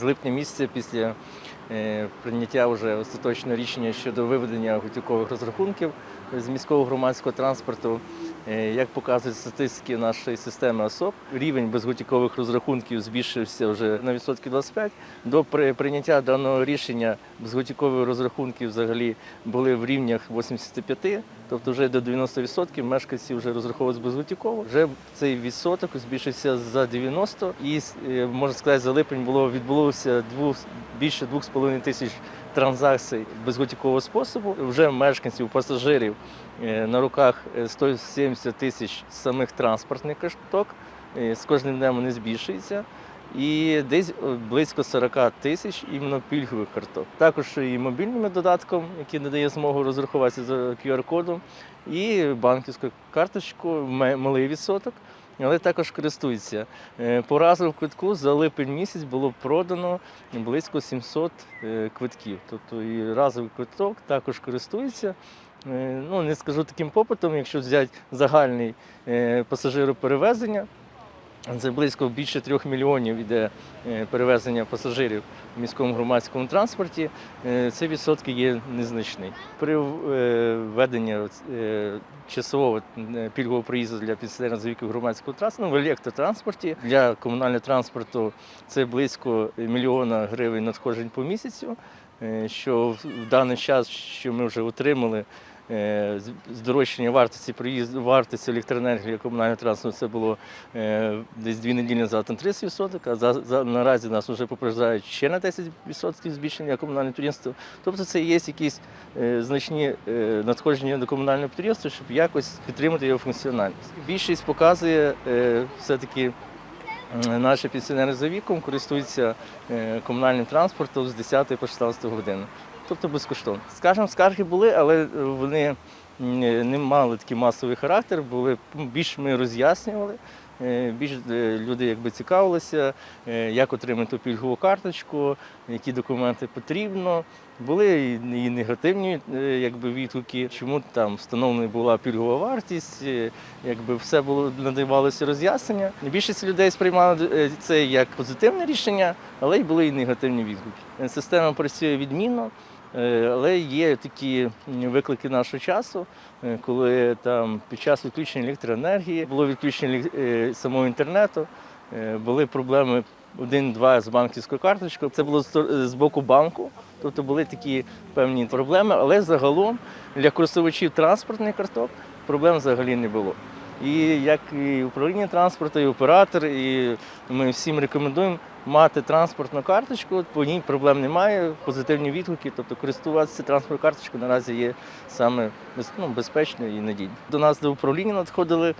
З липня місяця після е, прийняття вже остаточного рішення щодо виведення готівкових розрахунків з міського громадського транспорту, як показують статистики нашої системи ОСОП, рівень безготівкових розрахунків збільшився вже на відсотки 25. До прийняття даного рішення безготівкові розрахунки взагалі були в рівнях 85, тобто вже до 90% мешканці вже розраховують безготівково. Вже цей відсоток збільшився за 90 і е, можна сказати, за липень було відбулося двох більше 2,5 тисяч транзакцій безготівкового способу. Вже мешканців, пасажирів е, на руках е, 170 тисяч самих транспортних карток. Е, З кожним днем вони збільшуються. І десь е, близько 40 тисяч іменно пільгових карток. Також і мобільним додатком, який надає змогу розрахуватися за QR-кодом, і банківську карточку, ме- малий відсоток, але також користуються. По По разовому квитку за липень місяць було продано близько 700 е, квитків. Тобто і разовий квиток також користується. Е, Ну, не скажу таким попитом, якщо взяти загальний е, пасажироперевезення, це близько більше трьох мільйонів іде е, перевезення пасажирів в міському громадському транспорті. Е, Цей відсотки є незначний. При е, введенні часового пільгового проїзду для пенсіонерів за віком громадського транспорту, в електротранспорті для комунального транспорту це близько мільйона гривень надходжень по місяцю. Що в даний час, що ми вже отримали, здорожчання вартості проїзду, вартості електроенергії комунального транспорту, це було е, десь дві неділі назад на 30%, а за, за, наразі нас вже попереджають ще на 10% збільшення комунального підприємства. Тобто це є якісь е, значні е, надходження до комунального підприємства, щоб якось підтримати його функціональність. Більшість показує е, все-таки наші пенсіонери за віком користуються е, комунальним транспортом з 10 по 16 годину. Тобто безкоштовно. Скажімо, скарги були, але е, вони не мали такий масовий характер, були більш ми роз'яснювали. е, Більш е, люди якби цікавилися, як отримати пільгову карточку, які документи потрібно. Були і негативні якби, відгуки, чому там встановлена була пільгова вартість, якби все було надавалося роз'яснення. Більшість людей сприймали це як позитивне рішення, але й були і негативні відгуки. Система працює відмінно. Е, Але є такі виклики нашого часу, е, коли там під час відключення електроенергії було відключення е, самого інтернету, були проблеми один-два з банківською карточкою. Це було з боку банку, тобто були такі певні проблеми, але загалом для користувачів транспортних карток проблем взагалі не було. І як і управління транспорту, і оператор, і ми всім рекомендуємо мати транспортну карточку. По ній проблем немає, позитивні відгуки, тобто користуватися транспортною карточкою наразі є саме ну, безпечно і надійно. До нас до управління надходили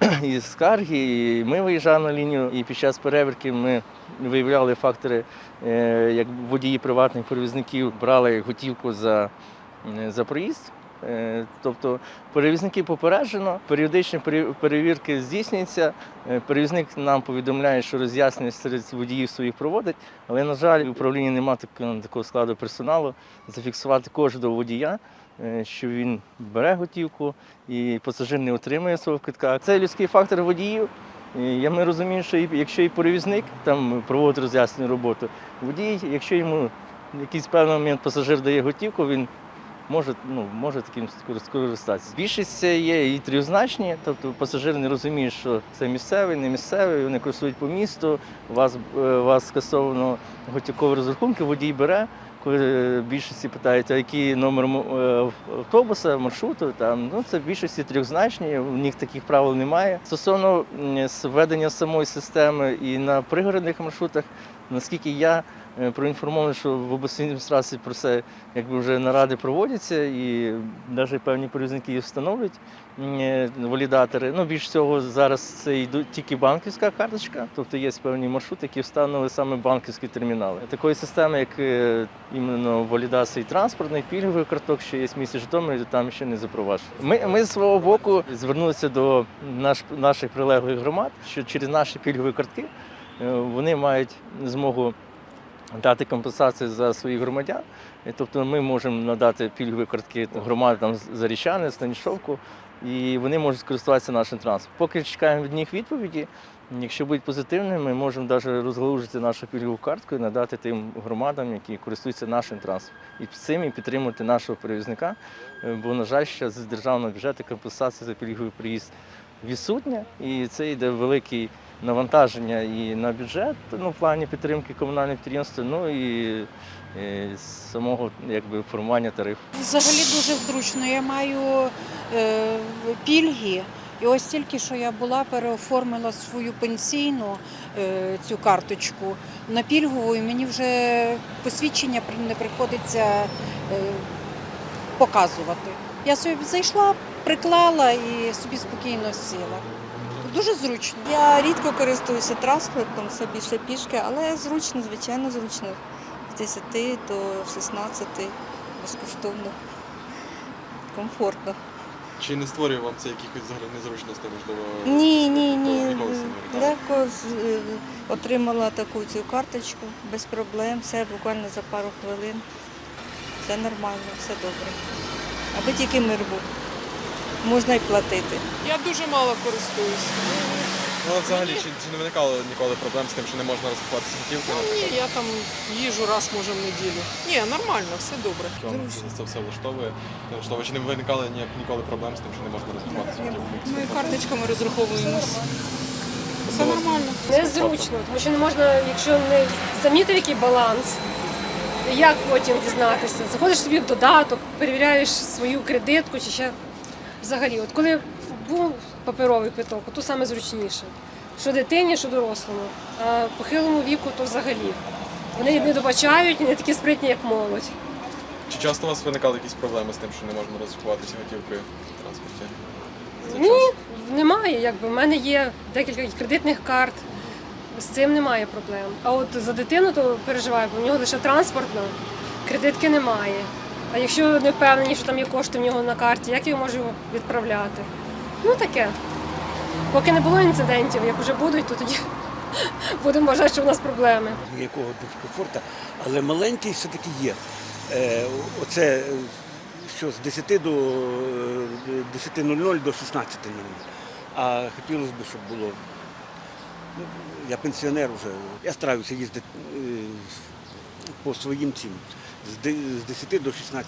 і скарги, і ми виїжджали на лінію, і під час перевірки ми виявляли фактори, е, як водії приватних перевізників брали готівку за, е, за проїзд. Е, Тобто перевізники попереджено, періодичні перевірки здійснюються. Е, Перевізник нам повідомляє, що роз'яснення серед водіїв своїх проводить, але, на жаль, в управлінні немає такого, складу персоналу зафіксувати кожного водія, е, що він бере готівку і пасажир не отримує свого квитка. Це людський фактор водіїв. Я ми розуміємо, що якщо і перевізник там проводить роз'яснену роботу, водій, якщо йому якийсь певний момент пасажир дає готівку, він може, ну, може таким скористатися. Більшість є і трьозначні, тобто пасажир не розуміє, що це місцевий, не місцевий, вони курсують по місту, у вас, е, у вас скасовано готівкові розрахунки, водій бере. Коли е, більшості питають, а який номер е, автобуса, маршруту, там ну це в більшості трьохзначні, у них таких правил немає. Стосовно введення самої системи і на пригородних маршрутах, наскільки я е, проінформований, що в обласній адміністрації про це якби вже наради проводяться, і навіть певні перевізники їх встановлюють валідатори. Ну більш всього зараз це йдуть тільки банківська карточка, тобто є певні маршрути, які встановили саме банківські термінали. Такої системи, як іменно валідації транспортних пільгових карток, що є в місті Житомирі, там ще не запроваджено. Ми, ми з свого боку звернулися до наш, наших прилеглих громад, що через наші пільгові картки е, вони мають змогу дати компенсацію за своїх громадян. Тобто ми можемо надати пільгові картки громадам з Зарічани, Станішовку, і вони можуть скористуватися нашим транспортом. Поки чекаємо від них відповіді, Якщо бути позитивним, ми можемо навіть розгалужити нашу пільгову картку і надати тим громадам, які користуються нашим транспортом. І цим і підтримувати нашого перевізника. Е, Бо, на жаль, ще з державного бюджету компенсація за пільговий приїзд відсутня, і це йде велике навантаження і на бюджет ну, в плані підтримки комунальних підприємств, ну і, і самого якби, формування тарифу. Взагалі дуже зручно. Я маю е, пільги. І ось тільки що я була, переоформила свою пенсійну е, цю карточку на пільгову, і мені вже посвідчення не приходиться е, показувати. Я собі зайшла, приклала і собі спокійно сіла. Дуже зручно. Я рідко користуюся транспортом, все більше пішки, але зручно, звичайно, зручно. З 10 до 16 безкоштовно, комфортно. Чи не створює вам це якихось взагалі незручностей, можливо? Ні, ні, ні. Легко е, отримала таку цю карточку без проблем, все буквально за пару хвилин. Все нормально, все добре. Аби тільки мир був. Можна й платити. Я дуже мало користуюсь. Ну, взагалі, чи, чи не виникало ніколи проблем з тим, що не можна розрахуватися готівкою? Ну, ні, я там їжу раз, може, в неділю. Ні, нормально, все добре. Вам це все влаштовує? Не влаштовує? Чи не виникало ніяк ніколи проблем з тим, що не можна розрахуватися готівкою? Ми карточками розраховуємось. Все нормально. Незручно, тому що не можна, якщо не замітив який баланс, як потім дізнатися? Заходиш собі в додаток, перевіряєш свою кредитку чи ще взагалі. От коли паперовий квиток, то саме зручніше. Що дитині, що дорослому. А похилому віку то взагалі. Вони не добачають, не такі спритні, як молодь. Чи часто у вас виникали якісь проблеми з тим, що не можна розрахуватися готівкою в транспорті? Ні, немає. Якби. В мене є декілька кредитних карт. З цим немає проблем. А от за дитину то переживаю, бо в нього лише транспортна, кредитки немає. А якщо не впевнені, що там є кошти в нього на карті, як я можу відправляти? Ну таке. Поки не було інцидентів, як вже будуть, то тоді будемо вважати, що в нас проблеми. ніякого дискомфорту, але маленький все-таки є. Е, Оце е, що з 10 до е, 10.00 до 16.00. А хотілося б, щоб було. Ну, я пенсіонер вже. Я стараюся їздити е, по своїм цим з 10 до 16.00.